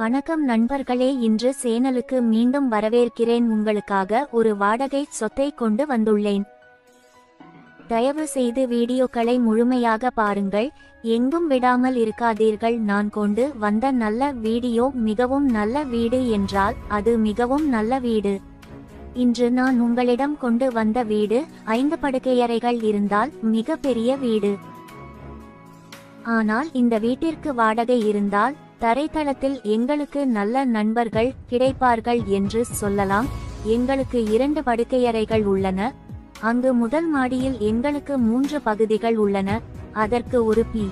வணக்கம் நண்பர்களே இன்று சேனலுக்கு மீண்டும் வரவேற்கிறேன். உங்களுக்காக ஒரு வாடகை சொத்தை கொண்டு வந்துள்ளேன். தயவு செய்து வீடியோக்களை முழுமையாக பாருங்கள். எங்கும் விடாமல் இருக்காதீர்கள். நான் கொண்டு வந்த நல்ல வீடியோ மிகவும் நல்ல வீடு என்றால் அது மிகவும் நல்ல வீடு. இன்று நான் உங்களிடம் கொண்டு வந்த வீடு ஐந்து படுக்கையறைகள் இருந்தால் மிக பெரிய வீடு. ஆனால் இந்த வீட்டிற்கு வாடகை இருந்தால் தரைத்தளத்தில் எங்களுக்கு நல்ல நண்பர்கள் கிடைப்பார்கள் என்று சொல்லலாம். எங்களுக்கு இரண்டு படுக்கையறைகள் உள்ளன. அங்கு முதல் மாடியில் எங்களுக்கு மூன்று பகுதிகள் உள்ளன. அதற்கு ஒரு பி.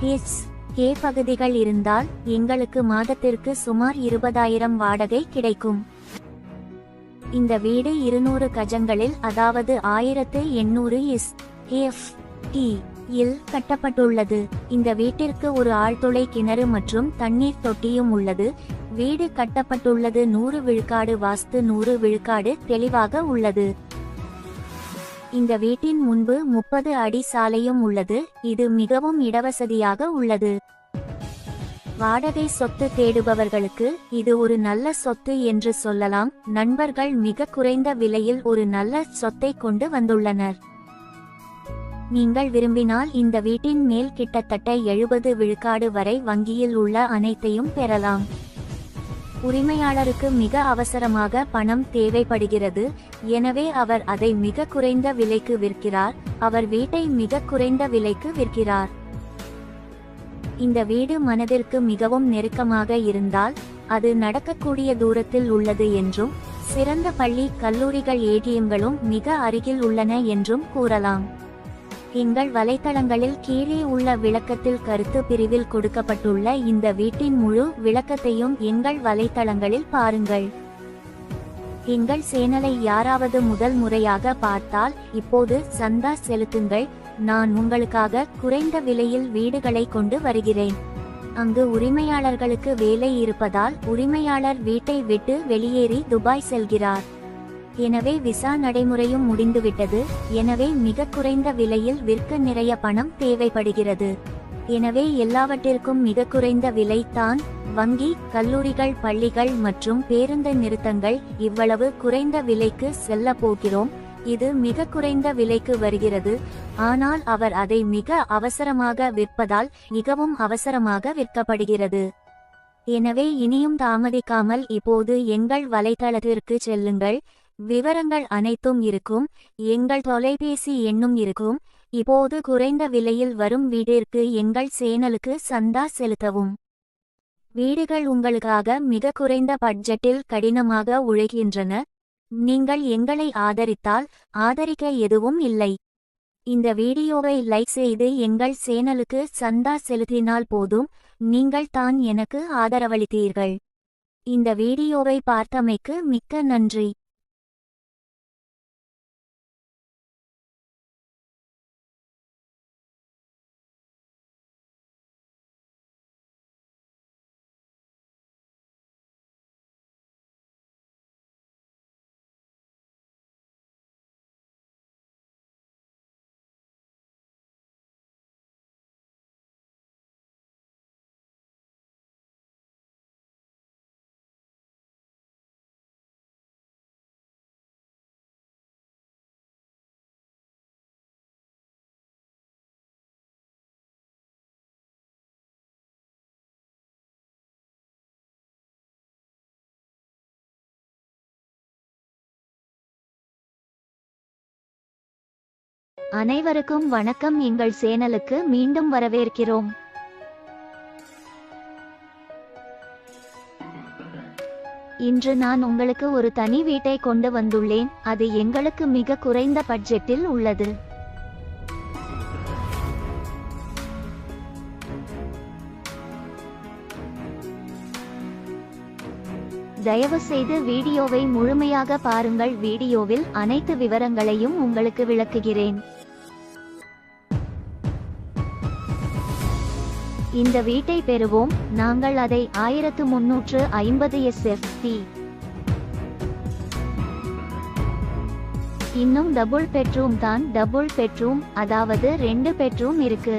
எஸ் கே பகுதிகள் இருந்தால் எங்களுக்கு மாதத்திற்கு சுமார் இருபதாயிரம் வாடகை கிடைக்கும். இந்த வீடு இருநூறு கஜங்களில் அதாவது ஆயிரத்து எண்ணூறு எஸ். எஃப். டி. இல் கட்டப்பட்டுள்ளது. இந்த வீட்டிற்கு ஒரு ஆழ்துளை கிணறு மற்றும் தண்ணீர் தொட்டியும் உள்ளது. வீடு கட்டப்பட்டுள்ளது. நூறு விழுக்காடு வாஸ்து நூறு விழுக்காடு தெளிவாக உள்ளது. இந்த வீட்டின் முன்பு முப்பது அடி சாலையும் உள்ளது. இது மிகவும் இடவசதியாக உள்ளது. வாடகை சொத்து தேடுபவர்களுக்கு இது ஒரு நல்ல சொத்து என்று சொல்லலாம். நண்பர்கள் மிக குறைந்த விலையில் ஒரு நல்ல சொத்தை கொண்டு வந்துள்ளனர். நீங்கள் விரும்பினால் இந்த வீட்டின் மேல் கிட்டத்தட்ட எழுபது விழுக்காடு வரை வங்கியில் உள்ள அனைத்தையும் பெறலாம். உரிமையாளருக்கு மிக அவசரமாக பணம் தேவைப்படுகிறது. எனவே அவர் அதை மிக குறைந்த விலைக்கு விற்கிறார். அவர் வீட்டை மிக குறைந்த விலைக்கு விற்கிறார். இந்த வீடு மனதிற்கு மிகவும் நெருக்கமாக இருந்தால் அது நடக்கக்கூடிய தூரத்தில் உள்ளது என்றும் சிறந்த பள்ளி கல்லூரிகள் ஏடிஎம்களும் மிக அருகில் உள்ளன என்றும் கூறலாம். எங்கள் வலைத்தளங்களில் கீழே உள்ள விளக்கத்தில் கருத்து பிரிவில் கொடுக்கப்பட்டுள்ள இந்த வீட்டின் முழு விளக்கத்தையும் எங்கள் வலைத்தளங்களில் பாருங்கள். எங்கள் சேனலை யாராவது முதல் முறையாக பார்த்தால் இப்போது சந்தா செலுத்துங்கள். நான் உங்களுக்காக குறைந்த விலையில் வீடுகளை கொண்டு வருகிறேன். அங்கு உரிமையாளர்களுக்கு வேலை இருப்பதால் உரிமையாளர் வீட்டை விட்டு வெளியேறி துபாய் செல்கிறார். எனவே விசா நடைமுறையும் முடிந்துவிட்டது. எனவே மிக குறைந்த விலையில் விற்க நிறைய பணம் தேவைப்படுகிறது. எனவே எல்லாவற்றிற்கும் மிக குறைந்த விலை தான். வங்கி கல்லூரிகள் பள்ளிகள் மற்றும் பேருந்து நிறுத்தங்கள் இவ்வளவு குறைந்த விலைக்கு செல்ல போகிறோம். இது மிக குறைந்த விலைக்கு வருகிறது. ஆனால் அவர் அதை மிக அவசரமாக விற்பதால் மிகவும் அவசரமாக விற்கப்படுகிறது. எனவே இனியும் தாமதிக்காமல் இப்போது எங்கள் வலைத்தளத்திற்கு செல்லுங்கள். விவரங்கள் அனைத்தும் இருக்கும். எங்கள் தொலைபேசி எண்ணும் இருக்கும். இப்போது குறைந்த விலையில் வரும் வீட்டிற்கு எங்கள் சேனலுக்கு சந்தா செலுத்தவும். வீடுகள் உங்களுக்காக மிக குறைந்த பட்ஜெட்டில் கடினமாக உழைக்கின்றன. நீங்கள் எங்களை ஆதரித்தால் ஆதரிக்க எதுவும் இல்லை. இந்த வீடியோவை லைக் செய்து எங்கள் சேனலுக்கு சந்தா செலுத்தினால் போதும். நீங்கள் தான் எனக்கு ஆதரவளித்தீர்கள். இந்த வீடியோவை பார்த்தமைக்கு மிக்க நன்றி. அனைவருக்கும் வணக்கம். எங்கள் சேனலுக்கு மீண்டும் வரவேற்கிறோம். இன்று நான் உங்களுக்கு ஒரு தனி வீட்டை கொண்டு வந்துள்ளேன். அது எங்களுக்கு மிக குறைந்த பட்ஜெட்டில் உள்ளது. தயவு செய்து வீடியோவை முழுமையாக பாருங்கள். வீடியோவில் அனைத்து விவரங்களையும் உங்களுக்கு விளக்குகிறேன். இந்த வீட்டை பெறுவோம். நாங்கள் அதை ஆயிரத்து முன்னூற்று ஐம்பது எஸ்எஃப்டி இன்னும் டபுள் பெட்ரூம் தான். டபுள் பெட்ரூம் அதாவது ரெண்டு பெட்ரூம் இருக்கு.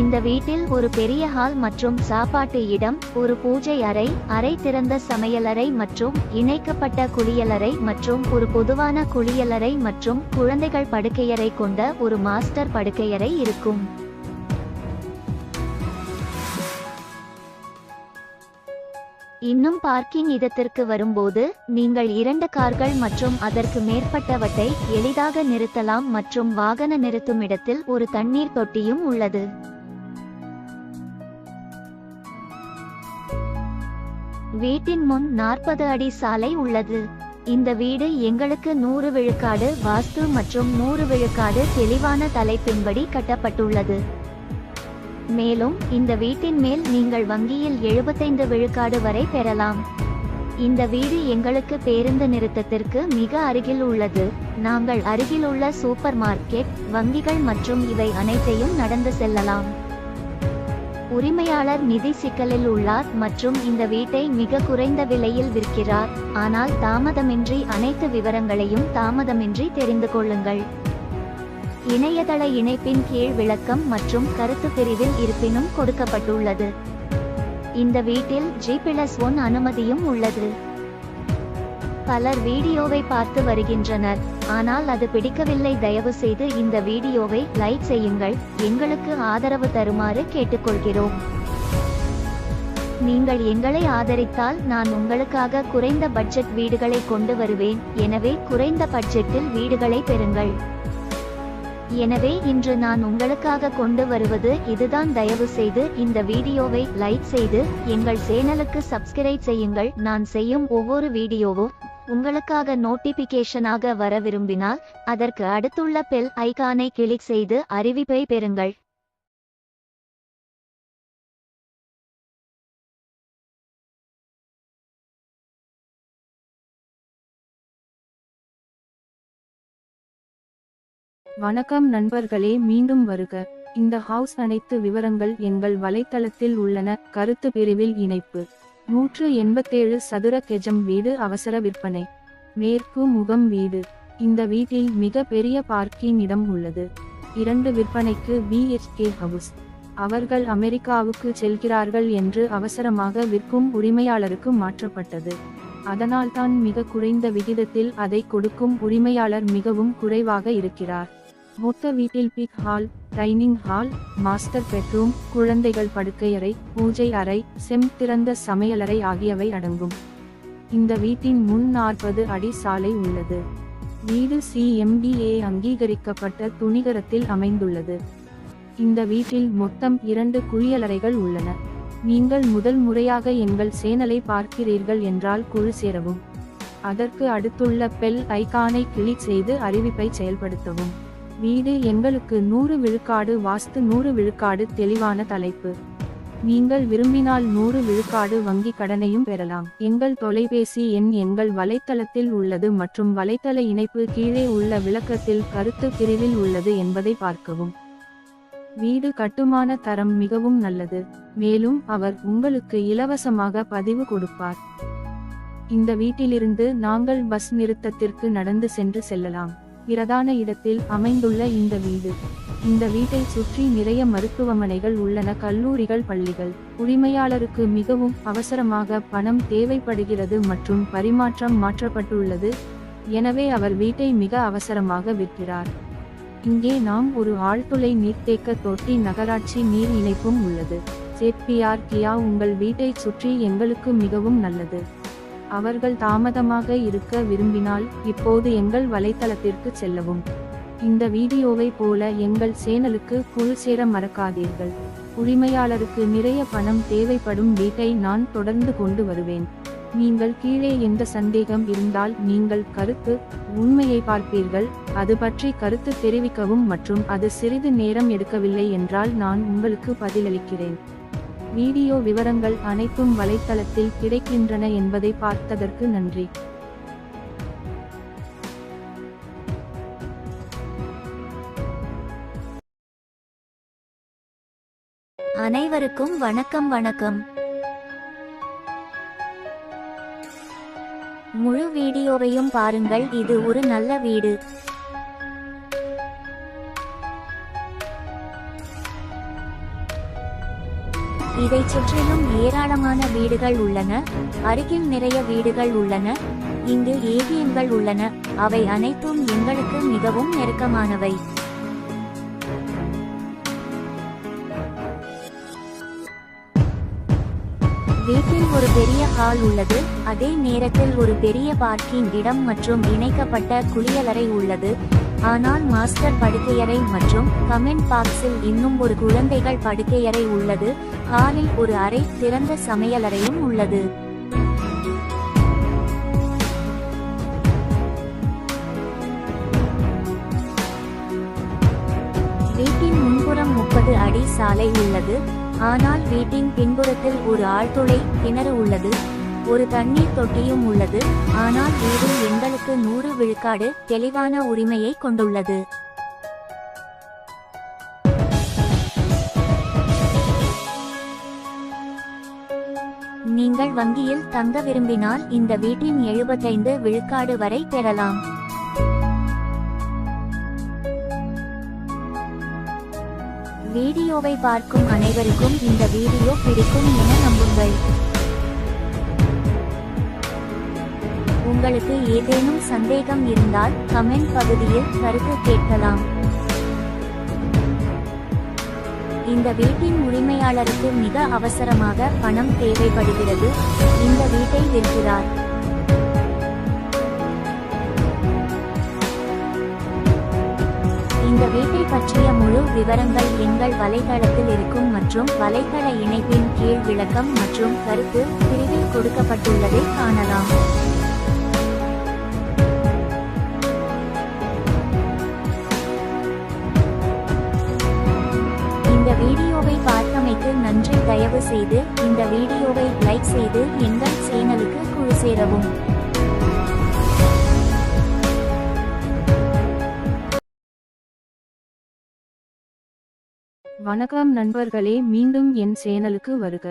இந்த வீட்டில் ஒரு பெரிய ஹால் மற்றும் சாப்பாட்டு இடம் ஒரு பூஜை அறை அறை திறந்த சமையலறை மற்றும் இணைக்கப்பட்ட குளியலறை மற்றும் ஒரு பொதுவான குளியலறை மற்றும் குழந்தைகள் படுக்கையறை கொண்ட ஒரு மாஸ்டர் படுக்கையறை இருக்கும். இன்னும் பார்க்கிங் இடத்திற்கு வரும்போது நீங்கள் இரண்டு கார்கள் மற்றும் அதற்கு மேற்பட்டவற்றை எளிதாக நிறுத்தலாம் மற்றும் வாகன நிறுத்தும் இடத்தில் ஒரு தண்ணீர் தொட்டியும் உள்ளது. வீட்டின் முன் நாற்பது அடி சாலை உள்ளது. இந்த வீடு எங்களுக்கு நூறு விழுக்காடு வாஸ்து மற்றும் நூறு விழுக்காடு தெளிவான தலைப்பின்படி கட்டப்பட்டுள்ளது. மேலும் இந்த வீட்டின் மேல் நீங்கள் வங்கியில் எழுபத்தைந்து விழுக்காடு வரை பெறலாம். இந்த வீடு எங்களுக்கு பேருந்து நிறுத்தத்திற்கு மிக அருகில் உள்ளது. நாங்கள் அருகிலுள்ள சூப்பர் மார்க்கெட் வங்கிகள் மற்றும் இவை அனைத்தையும் நடந்து செல்லலாம். உரிமையாளர் நிதி சிக்கலில் உள்ளார் மற்றும் இந்த வீட்டை மிக குறைந்த விலையில் விற்கிறார். ஆனால் தாமதமின்றி அனைத்து விவரங்களையும் தாமதமின்றி தெரிந்து கொள்ளுங்கள். இணையதள இணைப்பின் கீழ் விளக்கம் மற்றும் கருத்து பிரிவில் இருப்பினும் கொடுக்கப்பட்டுள்ளது. இந்த வீட்டில் ஜி பிளஸ் ஒன் அனுமதியும் உள்ளது. பலர் வீடியோவை பார்த்து வருகின்றனர். ஆனால் அது பிடிக்கவில்லை. தயவு செய்து இந்த வீடியோவை லைக் செய்யுங்கள். எங்களுக்கு ஆதரவு தருமாறு கேட்டுக்கொள்கிறோம். நீங்கள் எங்களை ஆதரித்தால் நான் உங்களுக்காக குறைந்த பட்ஜெட் வீடுகளை கொண்டு வருவேன். எனவே குறைந்த பட்ஜெட்டில் வீடுகளை பெறுங்கள். எனவே இன்று நான் உங்களுக்காக கொண்டு வருவது இதுதான். தயவு செய்து இந்த வீடியோவை லைக் செய்து எங்கள் சேனலுக்கு சப்ஸ்கிரைப் செய்யுங்கள். நான் செய்யும் ஒவ்வொரு வீடியோவும் உங்களுக்காக நோட்டிபிகேஷனாக வர விரும்பினால் அதற்கு அடுத்துள்ள பெல் ஐகானை கிளிக் செய்து அறிவிப்பை பெறுங்கள். வணக்கம் நண்பர்களே மீண்டும் வருக. இந்த ஹவுஸ் அனைத்து விவரங்கள் எங்கள் வலைத்தளத்தில் உள்ளன. கருத்து பிரிவில் இணைப்பு. நூற்று எண்பத்தேழு சதுர கெஜம் வீடு அவசர விற்பனை. மேற்கு முகம் வீடு. இந்த வீட்டில் மிக பெரிய பார்க்கிங் இடம் உள்ளது. இரண்டு விற்பனைக்கு பிஎச்கே ஹவுஸ் அவர்கள் அமெரிக்காவுக்கு செல்கிறார்கள் என்று அவசரமாக விற்கும் உரிமையாளருக்கு மாற்றப்பட்டது. அதனால்தான் மிக குறைந்த விகிதத்தில் அதை கொடுக்கும் உரிமையாளர் மிகவும் குறைவாக இருக்கிறார். மொத்த வீட்டில் big hall dining hall master bedroom குழந்தைகள் படுக்கையறை பூஜை அறை செம் திறந்த சமையலறை ஆகியவை அடங்கும். இந்த வீட்டின் முன் நாற்பது அடி சாலை உள்ளது. வீடு சிஎம்டிஏ அங்கீகரிக்கப்பட்ட துணிகரத்தில் அமைந்துள்ளது. இந்த வீட்டில் மொத்தம் இரண்டு குளியலறைகள் உள்ளன. நீங்கள் முதல் முறையாக எங்கள் சேனலை பார்க்கிறீர்கள் என்றால் குழு சேரவும். அதற்கு அடுத்துள்ள பெல் ஐக்கானை கிளிக் செய்து அறிவிப்பை செயல்படுத்தவும். வீடு எங்களுக்கு நூறு விழுக்காடு வாஸ்து நூறு விழுக்காடு தெளிவான தலைப்பு. நீங்கள் விரும்பினால் நூறு விழுக்காடு வங்கி கடனையும் பெறலாம். எங்கள் தொலைபேசி எண் எங்கள் வலைத்தளத்தில் உள்ளது மற்றும் வலைத்தள இணைப்பு கீழே உள்ள விளக்கத்தில் கருத்து பிரிவில் உள்ளது என்பதை பார்க்கவும். வீடு கட்டுமான தரம் மிகவும் நல்லது. மேலும் அவர் உங்களுக்கு இலவசமாக பதிவு கொடுப்பார். இந்த வீட்டிலிருந்து நாங்கள் பஸ் நிறுத்தத்திற்கு நடந்து சென்று செல்லலாம். பிரதான இடத்தில் அமைந்துள்ள இந்த வீடு. இந்த வீட்டை சுற்றி நிறைய மருத்துவமனைகள் உள்ளன. கல்லூரிகள் பள்ளிகள். உரிமையாளருக்கு மிகவும் அவசரமாக பணம் தேவைப்படுகிறது மற்றும் பரிமாற்றம் மாற்றப்பட்டுள்ளது. எனவே அவர் வீட்டை மிக அவசரமாக விற்கிறார். இங்கே நாம் ஒரு ஆழ்துளை நீர்த்தேக்க தொட்டி நகராட்சி நீர் இணைப்பும் உள்ளது. சேட்பியார் கியா உங்கள் வீட்டை சுற்றி எங்களுக்கு மிகவும் நல்லது. அவர்கள் தாமதமாக இருக்க விரும்பினால் இப்போது எங்கள் வலைத்தளத்திற்கு செல்லவும். இந்த வீடியோவை போல எங்கள் சேனலுக்கு குழு சேர மறக்காதீர்கள். உரிமையாளருக்கு நிறைய பணம் தேவைப்படும் வீட்டை நான் தொடர்ந்து கொண்டு வருவேன். நீங்கள் கீழே எந்த சந்தேகம் இருந்தால் நீங்கள் கருத்து உண்மையை பார்ப்பீர்கள். அது பற்றி கருத்து தெரிவிக்கவும் மற்றும் அது சிறிது நேரம் எடுக்கவில்லை என்றால் நான் உங்களுக்கு பதிலளிக்கிறேன். வீடியோ விவரங்கள் அனைத்தும் வலைத்தளத்தில் கிடைக்கின்றன என்பதை பார்த்ததற்கு நன்றி. அனைவருக்கும் வணக்கம் வணக்கம். முழு வீடியோவையும் பாருங்கள். இது ஒரு நல்ல வீடு. இதைச் சுற்றிலும் ஏராளமான வீடுகள் உள்ளன. அருகில் நிறைய வீடுகள் உள்ளன. இங்கு ஏடிஎம்கள் உள்ளன. அவை அனைத்தும் எங்களுக்கு மிகவும் நெருக்கமானவை. வீட்டில் ஒரு பெரிய ஹால் உள்ளது. அதே நேரத்தில் ஒரு பெரிய பார்க்கிங் இடம் மற்றும் இணைக்கப்பட்ட குளியலறை உள்ளது. ஆனால் மாஸ்டர் படுக்கையறை மற்றும் கமெண்ட் பாக்ஸில் இன்னும் ஒரு குழந்தைகள் படுக்கையறை உள்ளது. ஹாலில் ஒரு அறை திறந்த சமையலறையும் உள்ளது. வீட்டின் முன்புறம் முப்பது அடி சாலை உள்ளது. ஆனால் வீட்டின் பின்புறத்தில் ஒரு ஆழ்துளை கிணறு உள்ளது ஒரு தண்ணீர் தொட்டியும் உள்ளது ஆனால் வீடு எங்களுக்கு நூறு விழுக்காடு தெளிவான உரிமையை கொண்டுள்ளது. நீங்கள் வங்கியில் தங்க விரும்பினால் இந்த வீட்டின் எழுபத்தைந்து விழுக்காடு வரை பெறலாம். வீடியோவை பார்க்கும் அனைவருக்கும் இந்த வீடியோ பிடிக்கும் என நம்புங்கள். உங்களுக்கு ஏதேனும் சந்தேகம் இருந்தால் கமெண்ட் பகுதியில் கருத்து கேட்கலாம். இந்த வீட்டின் உரிமையாளருக்கு மிக அவசரமாக பணம் தேவைப்படுகிறது. இந்த வீட்டை விற்கிறார். இந்த வீட்டை பற்றிய முழு விவரங்கள் எங்கள் வலைத்தளத்தில் இருக்கும் மற்றும் வலைத்தள இணைப்பின் கீழ் விளக்கம் மற்றும் கருத்து பிரிவில் கொடுக்கப்பட்டுள்ளதை காணலாம். இந்த வீடியோவை பார்த்தமைக்கு நன்றி. தயவு செய்து இந்த வீடியோவை லைக் செய்து எங்கள் சேனலுக்கு குழு சேரவும். வணக்கம் நண்பர்களே மீண்டும் என் சேனலுக்கு வருக.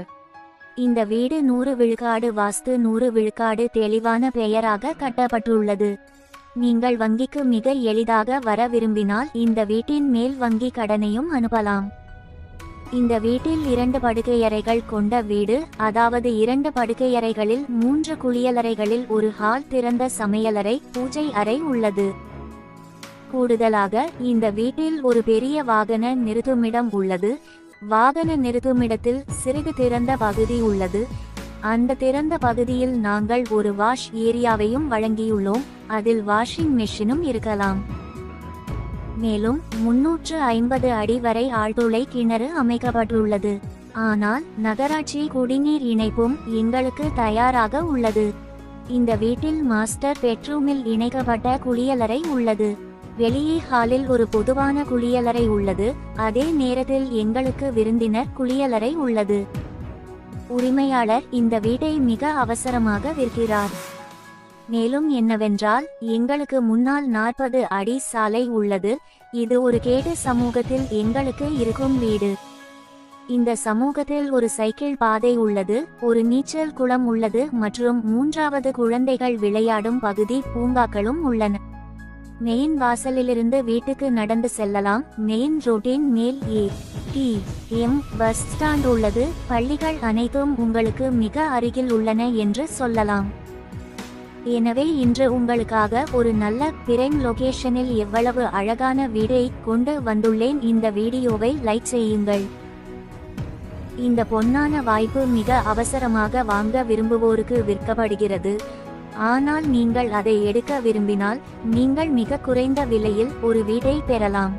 இந்த வீடு நூறு விழுக்காடு வாஸ்து நூறு விழுக்காடு தெளிவான பெயராக கட்டப்பட்டுள்ளது. நீங்கள் வங்கிக்கு மிக எளிதாக வர விரும்பினால் இந்த வீட்டின் மேல் வங்கி கடனையும் அனுப்பலாம். இந்த வீட்டில் இரண்டு படுக்கையறைகள் கொண்ட வீடு அதாவது இரண்டு படுக்கையறைகளில் மூன்று குளியலறைகளில் ஒரு ஹால் திறந்த சமையலறை பூஜை அறை உள்ளது. கூடுதலாக இந்த வீட்டில் ஒரு பெரிய வாகன நிறுத்துமிடம் உள்ளது. வாகன நிறுத்துமிடத்தில் சிறிது திறந்த பகுதி உள்ளது. அந்த திறந்த பகுதியில் நாங்கள் ஒரு வாஷ் ஏரியாவையும் வழங்கியுள்ளோம். அதில் வாஷிங் மெஷினும் இருக்கலாம். மேலும் முன்னூற்று ஐம்பது அடி வரை ஆழ்துளை கிணறு அமைக்கப்பட்டுள்ளது. ஆனால் நகராட்சி குடிநீர் இணைப்பும் எங்களுக்கு தயாராக உள்ளது. இந்த வீட்டில் மாஸ்டர் பெட்ரூமில் இணைக்கப்பட்ட குளியலறை உள்ளது. வெளியே ஹாலில் ஒரு பொதுவான குளியலறை உள்ளது. அதே நேரத்தில் எங்களுக்கு விருந்தினர் குளியலறை உள்ளது. உரிமையாளர் இந்த வீட்டை மிக அவசரமாக விற்கிறார். மேலும் என்னவென்றால் எங்களுக்கு முன்னால் நாற்பது அடி சாலை உள்ளது. இது ஒரு கேடு சமூகத்தில் எங்களுக்கு இருக்கும் வீடு. இந்த சமூகத்தில் ஒரு சைக்கிள் பாதை உள்ளது. ஒரு நீச்சல் குளம் உள்ளது. மற்றும் மூன்றாவது குழந்தைகள் விளையாடும் பகுதி பூங்காக்களும் உள்ளன. மெயின் வாசலிலிருந்து வீட்டுக்கு நடந்து செல்லலாம். மெயின் ரோட்டின் மேல் A T M bus stand உள்ளது. பள்ளிகள் அனைத்தும் உங்களுக்கு மிக அருகில் உள்ளன என்று சொல்லலாம். எனவே இன்று உங்களுக்காக ஒரு நல்ல பிரைம் லொகேஷனில் எவ்வளவு அழகான வீடை கொண்டு வந்துள்ளேன். இந்த வீடியோவை லைக் செய்யுங்கள். இந்த பொன்னான வாய்ப்பு மிக அவசரமாக வாங்க விரும்புவோருக்கு விற்கப்படுகிறது. ஆனால் நீங்கள் அதை எடுக்க விரும்பினால் நீங்கள் மிக குறைந்த விலையில் ஒரு வீட்டை பெறலாம்.